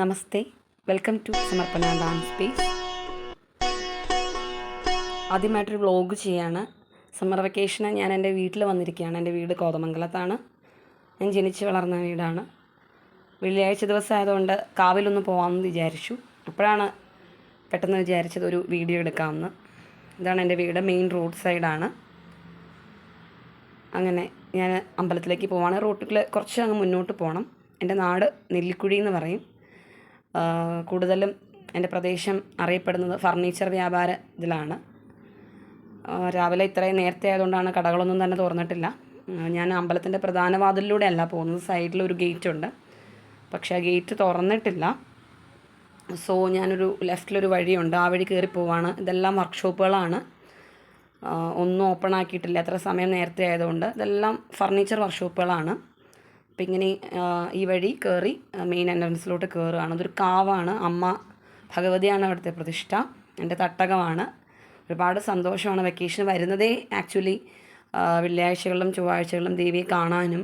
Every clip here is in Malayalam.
Namaste. Welcome to Samarpana dance space. ആദ്യമായിട്ടൊരു വ്ളോഗ് ചെയ്യാണ്. സമ്മർ വെക്കേഷന് ഞാൻ എന്റെ വീട്ടിൽ വന്നിരിക്കുകയാണ്. എന്റെ വീട് കോതമംഗലത്താണ്. ഞാൻ ജനിച്ച് വളർന്ന വീടാണ്. വെള്ളിയാഴ്ച ദിവസം ആയതുകൊണ്ട് കാവിലൊന്ന് പോകാമെന്ന് വിചാരിച്ചു. അപ്പോഴാണ് പെട്ടെന്ന് വിചാരിച്ചത് ഒരു വീഡിയോ എടുക്കാമെന്ന്. ഇതാണ് എന്റെ വീട്. മെയിൻ റോഡ് സൈഡാണ്. അങ്ങനെ ഞാൻ അമ്പലത്തിലേക്ക് പോവാണ്. റോട്ടിൽ കുറച്ച് അങ്ങ് മുന്നോട്ട് പോകണം. എന്റെ നാട് നെല്ലിക്കുഴി എന്ന് പറയും. കൂടുതലും എന്റെ പ്രദേശം അറിയപ്പെടുന്നത് ഫർണിച്ചർ വ്യാപാര ഇതിലാണ്. രാവിലെ ഇത്രയും നേരത്തെ ആയതുകൊണ്ടാണ് കടകളൊന്നും തന്നെ തുറന്നിട്ടില്ല. ഞാൻ അമ്പലത്തിന്റെ പ്രധാന വാതിലിലൂടെ അല്ല പോകുന്നത്. ഒരു ഗേറ്റ് ഉണ്ട് പക്ഷേ ആ ഗേറ്റ് തുറന്നിട്ടില്ല. സോ ഞാനൊരു ലെഫ്റ്റിലൊരു വഴിയുണ്ട്. ആ വഴി കയറി പോവാണ്. ഇതെല്ലാം വർക്ക്ഷോപ്പുകളാണ്. ഒന്നും ഓപ്പൺ ആക്കിയിട്ടില്ല. എത്ര സമയം നേരത്തെ ആയതുകൊണ്ട്. ഇതെല്ലാം ഫർണിച്ചർ വർക്ക്ഷോപ്പുകളാണ്. അപ്പം ഇങ്ങനെ ഈ വഴി കയറി മെയിൻ എൻട്രൻസിലോട്ട് കയറുകയാണ് അതൊരു കാവാണ്. അമ്മ ഭഗവതിയാണ് അവിടുത്തെ പ്രതിഷ്ഠ. എന്റെ തട്ടകമാണ്. ഒരുപാട് സന്തോഷമാണ് വെക്കേഷൻ വരുന്നതേ ആക്ച്വലി വെള്ളിയാഴ്ചകളിലും ചൊവ്വാഴ്ചകളിലും ദേവിയെ കാണാനും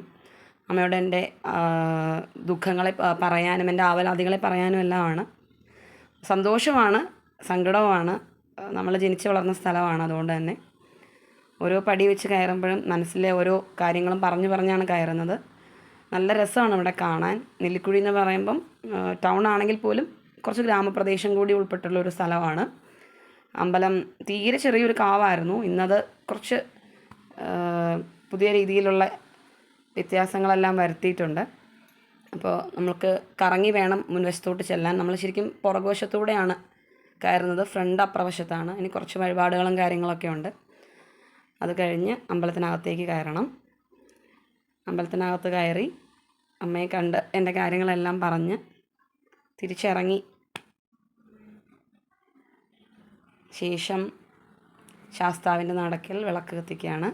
അമ്മയോട് എന്റെ ദുഃഖങ്ങളെ പറയാനും എന്റെ ആവലാതികളെ പറയാനും എല്ലാമാണ്. സന്തോഷമാണ് സങ്കടവുമാണ്. നമ്മൾ ജനിച്ച് വളർന്ന സ്ഥലമാണ് അതുകൊണ്ട് തന്നെ. ഓരോ പടി വെച്ച് കയറുമ്പോഴും മനസ്സിലെ ഓരോ കാര്യങ്ങളും പറഞ്ഞു പറഞ്ഞാണ് കയറുന്നത്. നല്ല രസമാണ് ഇവിടെ കാണാൻ. നെല്ലിക്കുഴി എന്ന് പറയുമ്പം ടൗൺ ആണെങ്കിൽ പോലും കുറച്ച് ഗ്രാമപ്രദേശം കൂടി ഉൾപ്പെട്ടുള്ള ഒരു സ്ഥലമാണ്. അമ്പലം തീരെ ചെറിയൊരു കാവായിരുന്നു. ഇന്നത് കുറച്ച് പുതിയ രീതിയിലുള്ള വ്യത്യാസങ്ങളെല്ലാം വരുത്തിയിട്ടുണ്ട്. അപ്പോൾ നമ്മൾക്ക് കറങ്ങി വേണം മുൻവശത്തോട്ട് ചെല്ലാൻ. നമ്മൾ ശരിക്കും പുറകുവശത്തൂടെയാണ് കയറുന്നത്. ഫ്രണ്ട് അപ്രവശത്താണ്. ഇനി കുറച്ച് വഴിപാടുകളും കാര്യങ്ങളൊക്കെ ഉണ്ട്. അത് കഴിഞ്ഞ് അമ്പലത്തിനകത്തേക്ക് കയറണം. അമ്പലത്തിനകത്ത് കയറി അമ്മയെ കണ്ട് എന്റെ കാര്യങ്ങളെല്ലാം പറഞ്ഞ് തിരിച്ചിറങ്ങി. ശേഷം ശാസ്താവിന്റെ നടക്കിൽ വിളക്ക് കത്തിക്കുകയാണ്.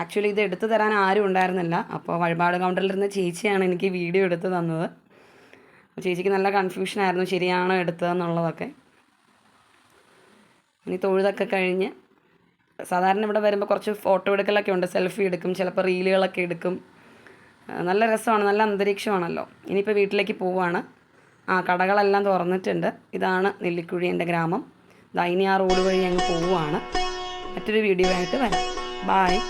ആക്ച്വലി ഇത് എടുത്തു തരാൻ ആരും ഉണ്ടായിരുന്നില്ല. അപ്പോൾ വഴിപാട് കൗണ്ടറിലിരുന്ന ചേച്ചിയാണ് എനിക്ക് വീഡിയോ എടുത്ത് തന്നത്. ചേച്ചിക്ക് നല്ല കൺഫ്യൂഷൻ ആയിരുന്നു ശരിയാണോ എടുത്തതെന്നുള്ളതൊക്കെ. ഇനി തൊഴുതൊക്കെ കഴിഞ്ഞ് സാധാരണ ഇവിടെ വരുമ്പോൾ കുറച്ച് ഫോട്ടോ എടുക്കലൊക്കെ ഉണ്ട് സെൽഫി എടുക്കും ചിലപ്പോൾ റീലുകളൊക്കെ എടുക്കും. നല്ല രസമാണ് നല്ല അന്തരീക്ഷമാണല്ലോ. ഇനിയിപ്പോൾ വീട്ടിലേക്ക് പോവുകയാണ് ആ കടകളെല്ലാം തുറന്നിട്ടുണ്ട്. ഇതാണ് നെല്ലിക്കുഴി എന്റെ ഗ്രാമം. ദാ ഇനി ആ റോഡ് വഴി അങ്ങ് പോവുകയാണ് മറ്റൊരു വീഡിയോ ആയിട്ട് വരാം. ബായ്